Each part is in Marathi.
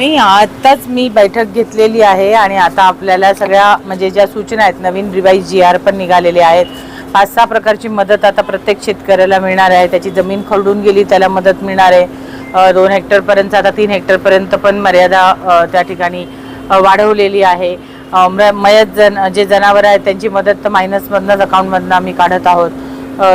नाही आत्ताच मी बैठक घेतलेली आहे आणि आता आपल्याला सगळ्या म्हणजे ज्या सूचना आहेत नवीन रिवाईज जी आर पण निघालेले आहेत. पाच सहा प्रकारची मदत आता प्रत्येक शेतकऱ्याला मिळणार आहे. त्याची जमीन खरडून गेली त्याला मदत मिळणार आहे. दोन हेक्टरपर्यंत आता तीन हेक्टरपर्यंत पण मर्यादा त्या ठिकाणी वाढवलेली आहे. म- मयत जन जे जनावरं आहेत त्यांची मदत तर मायनसमधनंच अकाउंटमधनं आम्ही काढत आहोत.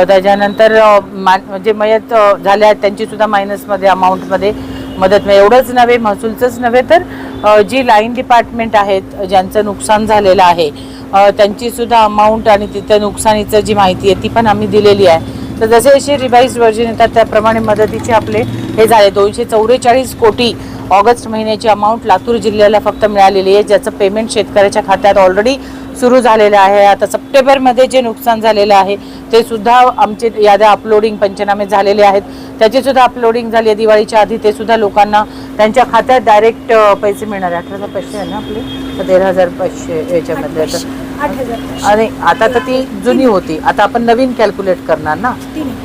त्याच्यानंतर मा- जे मयत झाले आहेत त्यांची सुद्धा मायनसमध्ये अमाऊंटमध्ये मदत मिळेल. एवढंच नव्हे महसूलचंच नव्हे तर जी लाईन डिपार्टमेंट आहेत ज्यांचं नुकसान झालेलं आहे त्यांची सुद्धा अमाऊंट आणि तिथं नुकसानीचं जी माहिती आहे ती पण आम्ही दिलेली आहे. तर जसे जसे रिवाईज व्हर्जन येतात त्याप्रमाणे मदतीचे आपले हे झाले. दोनशे चौवेचाळीस कोटी ऑगस्ट महिन्याची अमाऊंट लातूर जिल्ह्याला फक्त मिळालेली आहे ज्याचं पेमेंट शेतकऱ्याच्या खात्यात ऑलरेडी सुरू झालेलं आहे. आता सप्टेंबरमध्ये जे नुकसान झालेलं आहे ते सुद्धा आमचे याद्या अपलोडिंग पंचनामे झालेले आहेत. त्याची सुद्धा अपलोडिंग झाली आहे दिवाळीच्या आधी ते सुद्धा लोकांना त्यांच्या खात्यात डायरेक्ट पैसे मिळणार आहे. अठरा हजार पाचशे आहे ना आपले? तेरा हजार पाचशे याच्यामध्ये. आणि आता तर ती जुनी होती. आता आपण नवीन कॅल्क्युलेट करणार ना?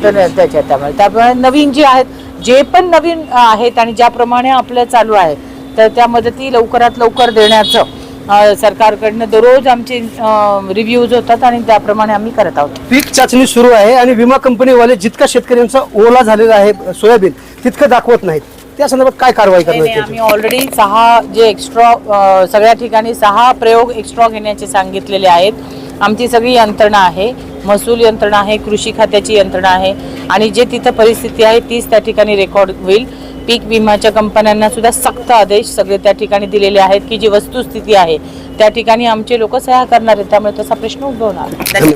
तर त्याच्यात त्यामुळे. त्यामुळे नवीन जे आहेत जे पण नवीन आहेत आणि ज्याप्रमाणे आपलं चालू आहे तर त्या मदती लवकरात लवकर देण्याचं सरकारकडनं दररोज आमचे रिव्ह्यूज होतात आणि त्याप्रमाणे आम्ही करत आहोत. पीक चाचणी सुरू आहे आणि विमा कंपनीवाले जितका शेतकऱ्यांचा ओला झालेला आहे सोयाबीन तितकं दाखवत नाहीत. त्या संदर्भात काय कारवाई करणार? आम्ही ऑलरेडी सहा जे एक्स्ट्रा सगळ्या ठिकाणी सहा प्रयोग एक्स्ट्रा घेण्याचे सांगितलेले आहेत. आमची सगळी यंत्रणा आहे. महसूल यंत्रणा आहे कृषी खात्याची यंत्रणा आहे आणि जे तिथं परिस्थिती आहे तीच त्या ठिकाणी रेकॉर्ड होईल. पीक विमाच्या कंपन्यांना सुद्धा सक्त आदेश सगळे त्या ठिकाणी दिलेले आहेत की जी वस्तुस्थिती आहे त्या ठिकाणी आमचे लोक सह्या करणार आहेत त्यामुळे तसा प्रश्न उद्भवणार. धन्यवाद.